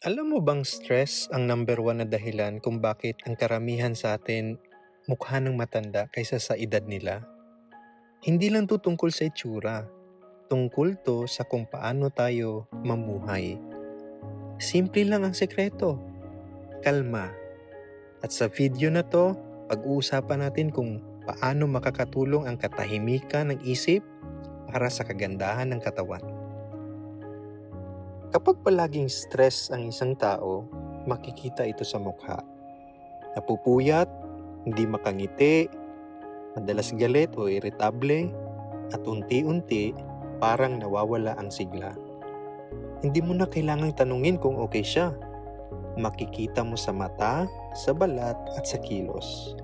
Alam mo bang stress ang number one na dahilan kung bakit ang karamihan sa atin mukha ng matanda kaysa sa edad nila? Hindi lang to tungkol sa itsura. Tungkol to sa kung paano tayo mamuhay. Simple lang ang sekreto. Kalma. At sa video na to, pag-uusapan natin kung paano makakatulong ang katahimikan ng isip para sa kagandahan ng katawan. Kapag palaging stress ang isang tao, makikita ito sa mukha. Napupuyat, hindi makangiti, madalas galit o irritable, at unti-unti parang nawawala ang sigla. Hindi mo na kailangang tanungin kung okay siya. Makikita mo sa mata, sa balat at sa kilos.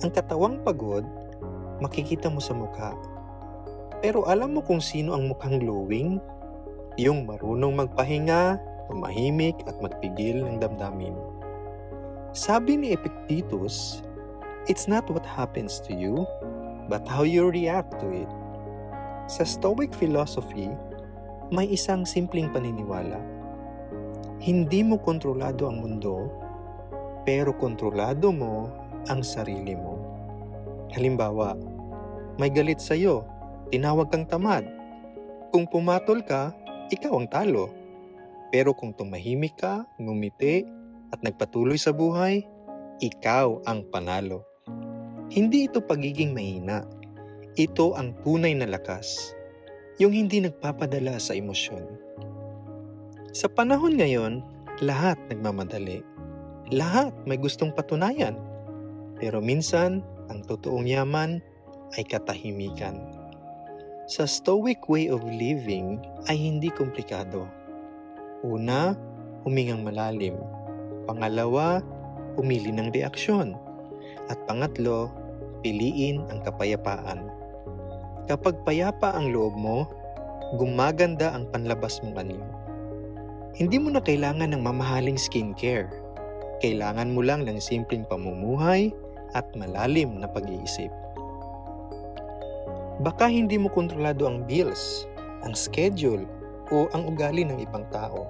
Ang katawang pagod, makikita mo sa mukha. Pero alam mo kung sino ang mukhang glowing? Yung marunong magpahinga, tumahimik at magpigil ng damdamin. Sabi ni Epictetus, It's not what happens to you, but how you react to it. Sa Stoic philosophy, may isang simpleng paniniwala. Hindi mo kontrolado ang mundo, pero kontrolado mo ang sarili mo. Halimbawa, may galit sa'yo, tinawag kang tamad. Kung pumatol ka, ikaw ang talo. Pero kung tumahimik ka, ngumiti, at nagpatuloy sa buhay, ikaw ang panalo. Hindi ito pagiging mahina. Ito ang tunay na lakas. Yung hindi nagpapadala sa emosyon. Sa panahon ngayon, lahat nagmamadali. Lahat may gustong patunayan. Pero minsan, ang totoong yaman ay katahimikan. Sa Stoic way of living ay hindi komplikado. Una, humingang malalim. Pangalawa, pumili ng reaksyon. At pangatlo, piliin ang kapayapaan. Kapag payapa ang loob mo, gumaganda ang panlabas mong anyo. Hindi mo na kailangan ng mamahaling skincare. Kailangan mo lang ng simpleng pamumuhay at malalim na pag-iisip. Baka hindi mo kontrolado ang bills, ang schedule, o ang ugali ng ibang tao.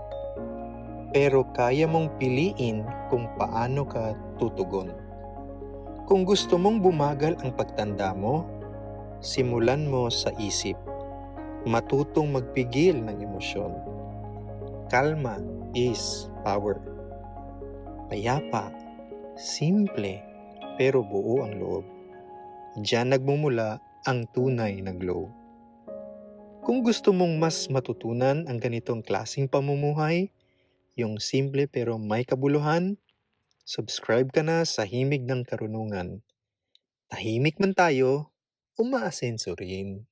Pero kaya mong piliin kung paano ka tutugon. Kung gusto mong bumagal ang pagtanda mo, simulan mo sa isip. Matutong magpigil ng emosyon. Kalma is power. Payapa, simple, pero buo ang loob. Diyan nagmumula ang tunay na glow. Kung gusto mong mas matutunan ang ganitong klasing pamumuhay, yung simple pero may kabuluhan, subscribe ka na sa Himig ng Karunungan. Tahimik man tayo, umaasenso rin.